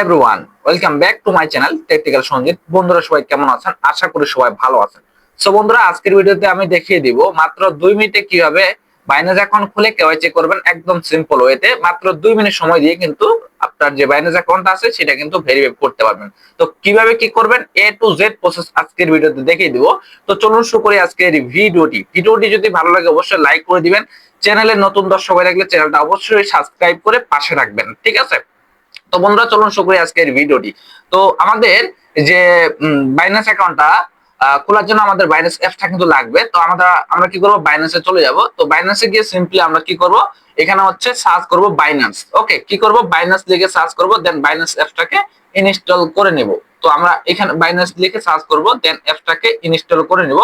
Everyone, welcome back to my channel technical Sanjit বন্ধুরা সবাই কেমন আছেন? আশা করি সবাই ভালো আছেন। সো বন্ধুরা, আজকের ভিডিওতে আমি দেখিয়ে দিব মাত্র দুই মিনিটে কীভাবে বাইনাস অ্যাকাউন্ট খুলে কেওয়াইসি করবেন একদম সিম্পল ওয়েতে মাত্র দুই মিনিট সময় দিয়ে কিন্তু আপনার যে বাইনাস অ্যাকাউন্ট আছে, সেটা কিন্তু ভেরিফাই করতে পারবেন। তো, কীভাবে কি করবেন? এ টু জেড প্রসেস আজকের ভিডিওতে দেখিয়ে দিব। তো, চলুন শুরু করি আজকের ভিডিওটি। ভিডিওটি যদি ভালো লাগে, অবশ্যই লাইক করে দিবেন। চ্যানেলে নতুন দর্শক হয়ে থাকলে চ্যানেলটা অবশ্যই সাবস্ক্রাইব করে পাশে রাখবেন। ঠিক আছে? তো বন্ধুরা, চলুন শুরু করি আজকের ভিডিওটি। তো আমাদের যে বাইনাস অ্যাকাউন্টটা খোলার জন্য আমাদের বাইনাস অ্যাপটা কিন্তু লাগবে। তো আমরা আমরা কি করব? বাইনাসে চলে যাব। তো বাইনাসে গিয়ে সিম্পলি আমরা কি করব? এখানে হচ্ছে সার্চ করব বাইনান্স ওকে কি করব? বাইনান্স লিখে সার্চ করব দেন বাইনান্স অ্যাপটাকে ইনস্টল করে নেব। তো আমরা এখানে বাইনান্স লিখে সার্চ করব দেন অ্যাপটাকে ইনস্টল করে নেব।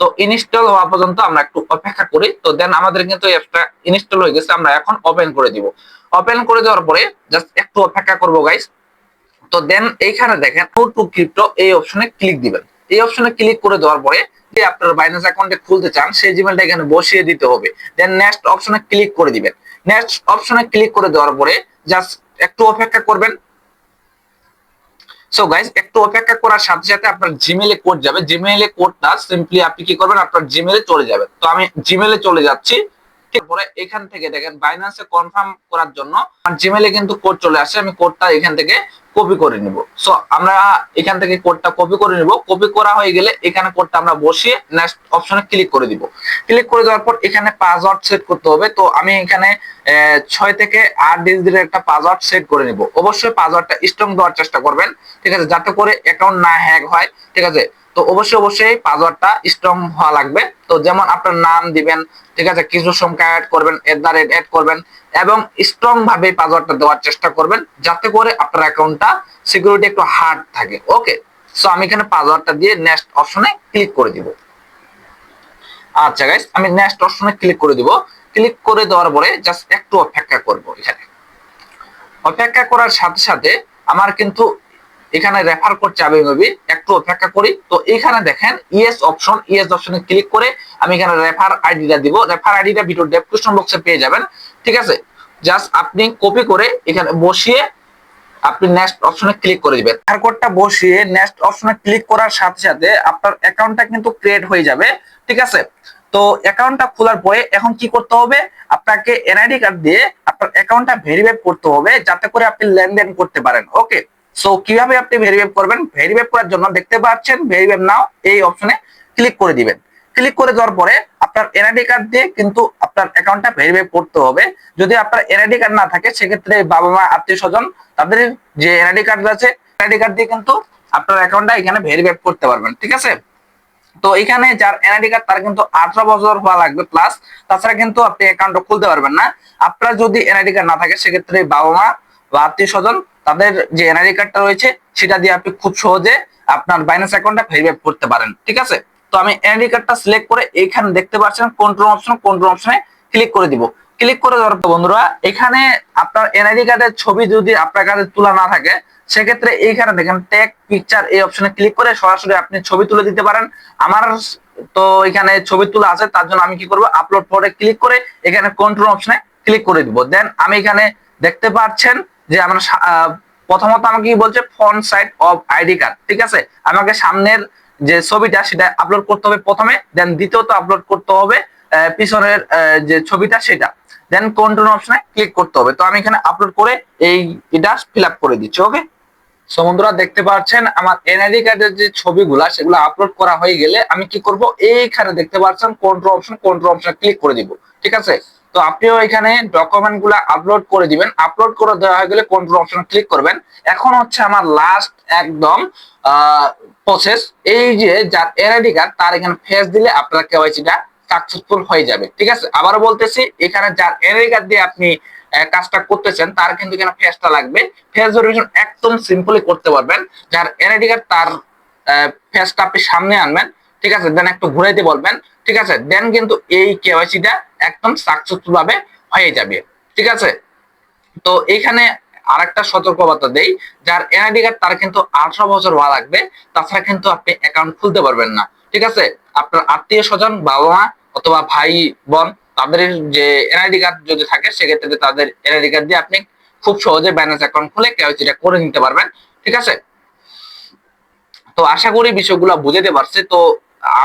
তো ইনস্টল হওয়া পর্যন্ত আমরা একটু অপেক্ষা করি। তো দেন আমাদের কিন্তু অ্যাপটা ইনস্টল হয়ে গেছে, আমরা এখন ওপেন করে দিব। ওপেন করে দেওয়ার পরে জাস্ট একটু অপেক্ষা করব গাইস তো দেন এইখানে দেখেন টু টু ক্রিপ্টো এই অপশনে ক্লিক দিবেন। এই অপশনে ক্লিক করে দেওয়ার পরে যে আপনার বাইন্যান্স অ্যাকাউন্টে খুলতে চান, সেই জিমেলটা এখানে বসিয়ে দিতে হবে। দেন নেক্সট অপশনে ক্লিক করে দিবেন। নেক্সট অপশনে ক্লিক করে দেওয়ার পরে জাস্ট একটু অপেক্ষা করবেন। সো গাইস একটু অপেক্ষা করার সাথে সাথে আপনার জিমেলে কোড যাবে। জিমেলে কোডটা সিম্পলি আপনি কি করবেন? আপনার জিমেলে চলে যাবে তো আমি জিমেলে চলে যাচ্ছি। ঠিক পরে এখান থেকে দেখেন বাইন্যান্সে কনফার্ম করার জন্য আমার জিমেলে কিন্তু কোড চলে আসে, আমি কোডটা এখান থেকে কপি করে নিব। সো আমরা এখান থেকে কোডটা কপি করে নিব। কপি করা হয়ে গেলে এখানে কোডটা আমরা বসিয়ে নেক্সট অপশনে ক্লিক করে দিব। ক্লিক করে দেওয়ার পর এখানে পাসওয়ার্ড সেট করতে হবে। তো আমি এখানে ছয় থেকে আট ডিজিটের একটা পাসওয়ার্ড সেট করে নিব। অবশ্যই পাসওয়ার্ডটা স্ট্রং দেওয়ার চেষ্টা করবেন। ঠিক আছে? যাতে করে অ্যাকাউন্ট না হ্যাক হয়। ঠিক আছে? তো অবশ্যই অবশ্যই পাসওয়ার্ডটা স্ট্রং হওয়া লাগবে। তো যেমন আপনার নাম দিবেন, ঠিক আছে, কিছু সংখ্যা অ্যাড করবেন এট দ্য রেট অ্যাড করবেন, এবং স্ট্রং ভাবে পাসওয়ার্ডটা দেওয়ার চেষ্টা করবেন, যাতে করে আপনার অ্যাকাউন্টটা সিকিউরিটি একটু হার্ড থাকে। ওকে সো আমি এখানে পাসওয়ার্ডটা দিয়ে নেক্সট অপশনে ক্লিক করে দিব। আচ্ছা গাইস আমি নেক্সট অপশনে ক্লিক করে দিব। ক্লিক করে দেওয়ার পরে জাস্ট একটু অপেক্ষা করব এখানে। অপেক্ষা করার সাথে সাথে আমার কিন্তু এখানে রেফার করছে আমি মেবি একটু অপেক্ষা করি। তো এখানে দেখেন ইএস অপশন ইএস অপশনে ক্লিক করে আমি এখানে রেফার আইডিটা দিব। রেফার আইডিটা ভিডিও ডেসক্রিপশন বক্সে পেয়ে যাবেন। ঠিক আছে? জাস্ট আপনি কপি করে এখানে বসিয়ে আপনি নেক্সট অপশনে ক্লিক করে দিবেন। রেফার কোডটা বসিয়ে নেক্সট অপশনে ক্লিক করার সাথে সাথে আপনার অ্যাকাউন্টটা কিন্তু ক্রিয়েট হয়ে যাবে। ঠিক আছে? তো অ্যাকাউন্টটা খোলার পরে এখন কি করতে হবে? আপনাকে এনআইডি কার্ড দিয়ে আপনার অ্যাকাউন্টটা ভেরিফাই করতে হবে, যাতে করে আপনি লেনদেন করতে পারেন। ওকে সো কীভাবে আপনি ভেরিফাই করবেন? ভেরিফাই করার জন্য দেখতে পাচ্ছেন ভেরিফাই নাও এই অপশনে ক্লিক করে দিবেন। ক্লিক করে দেওয়ার পরে আপনার এনআইডি কার্ড দিয়ে কিন্তু আপনার অ্যাকাউন্টটা ভেরিফাই করতে হবে। যদি আপনার এনআইডি কার্ড না থাকে, সেক্ষেত্রে বাবা মা, আত্মীয় স্বজন তাদের যে এনআইডি কার্ড আছে এনআইডি কার্ড দিয়ে কিন্তু আপনার অ্যাকাউন্টটা এখানে ভেরিফাই করতে পারবেন, ঠিক আছে? তো এখানে যার এনআইডি কার্ড তার কিন্তু আঠারো বছর হওয়া লাগবে প্লাস তাছাড়া কিন্তু আপনি অ্যাকাউন্টটা খুলতে পারবেন না। আপনার যদি এনআইডি কার্ড না থাকে, সেক্ষেত্রে বাবা মা বা আত্মীয় স্বজন তাদের যে এনআইডি কার্ডটা রয়েছে, সেটা দিয়ে আপনি খুব সহজে আপনার বাইন্যান্স অ্যাকাউন্টটা ভেরিফাই করতে পারেন, ঠিক আছে? তো আমি এনআইডি কার্ডটা সিলেক্ট করে এখানে দেখতে পাচ্ছেন কন্ট্রোল অপশন কন্ট্রোল অপশনে ক্লিক করে দিব। ক্লিক করে দেওয়ার বন্ধুরা, এখানে আপনার এনআইডি কার্ডের ছবি যদি আপনার কাছে তোলা না থাকে, সেক্ষেত্রে এইখানে দেখেন ট্যাগ পিকচার এই অপশনে ক্লিক করে সরাসরি আপনি ছবি তুলে দিতে পারেন। আমার তো এখানে ছবি তোলা আছে, তার জন্য আমি কি করব? আপলোড ফটোে ক্লিক করে এখানে কন্ট্রোল অপশনে ক্লিক করে দিব। দেন আমি এখানে দেখতে পাচ্ছেন যে আমরা প্রথমত আমাকে কি বলছে front side of ID card ঠিক আছে? আমাকে সামনের যে ছবিটা সেটা আপলোড করতে হবে প্রথমে দেন দ্বিতীয়ত আপলোড করতে হবে পিছনের যে ছবিটা সেটা। দেন কন্ট্রোল অপশনে ক্লিক করতে হবে। তো আমি এখানে আপলোড করে এই এটা ফিল করে দিচ্ছি ওকে সো বন্ধুরা, দেখতে পাচ্ছেন আমার এনআইডি কার্ডের যে ছবিগুলা, সেগুলো আপলোড করা হয়ে গেলে আমি কি করব? এইখানে দেখতে পাচ্ছেন কন্ট্রোল অপশন কন্ট্রোল অপশনে ক্লিক করে দিব, ঠিক আছে? তো আপনিও এখানে ডকুমেন্টগুলো আপলোড করে দিবেন। আপলোড করে দেওয়া হয়ে গেলে কন্ট্রোল অপশন ক্লিক করবেন। এখন হচ্ছে আমার লাস্ট একদম প্রসেস এই যে যার এনআইডি কার্ড তার এখানে ফেস দিলে আপনার কেওয়াইসিটা সাকসেসফুল হয়ে যাবে। ঠিক আছে? আবারও বলতেছি, এখানে যার এনআইডি কার্ড দিয়ে আপনি কাজটা করতেছেন, তার কিন্তু এখানে ফেসটা লাগবে। ফেস ভেরিফিকেশন একদম সিম্পলি করতে পারবেন। যার এনআইডি কার্ড তার ফেসটা আপনি সামনে আনবেন। ঠিক আছে? দেন একটু ঘুরাইতে বলবেন, ঠিক আছে? দেন কিন্তু এই কেওয়াইসিটা একদম সাকসেসফুল ভাবে হয়ে যাবে, ঠিক আছে? তো এখানে আরেকটা সতর্কবার্তা দেই, যার এনআইডি কার্ড তার কিন্তু আঠারো বছর হওয়া লাগবে, তাছাড়া কিন্তু আপনি অ্যাকাউন্ট খুলতে পারবেন না, ঠিক আছে? আপনার আত্মীয় স্বজন, বাবা মা অথবা ভাই, বোন, তাদের যে এনআইডি কার্ড যদি থাকে, সেক্ষেত্রে তাদের এনআইডি কার্ড দিয়ে আপনি খুব সহজে ব্যালেন্স অ্যাকাউন্ট খুলে কেওয়াইসিটা করে নিতে পারবেন, ঠিক আছে? তো আশা করি বিষয়গুলো বুঝাতে পারছি। তো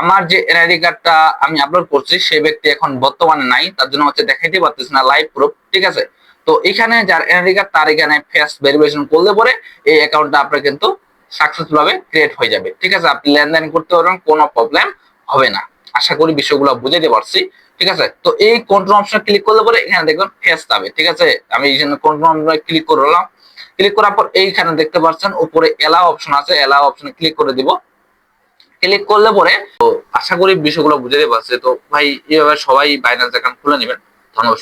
আমার যে এনআইডি কার্ডটা আমি আপলোড করছি, সেই ব্যক্তি এখন বর্তমানে নাই, তার জন্য হচ্ছে দেখাইতে পারতেছি না লাইভ প্রুফ ঠিক আছে? তো এখানে যার এনআইডি কার্ড তার এখানে ফেস ভেরিফিকেশন করলে পরে এই অ্যাকাউন্টটা আপনার কিন্তু সাকসেসফুল ভাবে ক্রিয়েট হয়ে যাবে, ঠিক আছে? আপনি লেনদেন করতে পারবেন, কোনো প্রবলেম হবে না। আশা করি বিষয়গুলো বুঝাতে পারছি, ঠিক আছে? তো এই কন্ট্রোল অপশন ক্লিক করলে পরে এখানে দেখবেন ফেস পাবে, ঠিক আছে? আমি এই জন্য কন্ট্রোল অপশনে ক্লিক করলাম। ক্লিক করার পর এইখানে দেখতে পাচ্ছেন, উপরে এলাও অপশন আছে এলাও অপশনে ক্লিক করে দিব। ক্লিক করলে পরে, তো আশা করি বিষয়গুলো বুঝাতে পারছে তো ভাই, এইভাবে সবাই বাইন্যান্স অ্যাকাউন্ট খুলে নেবেন ধন্যবাদ।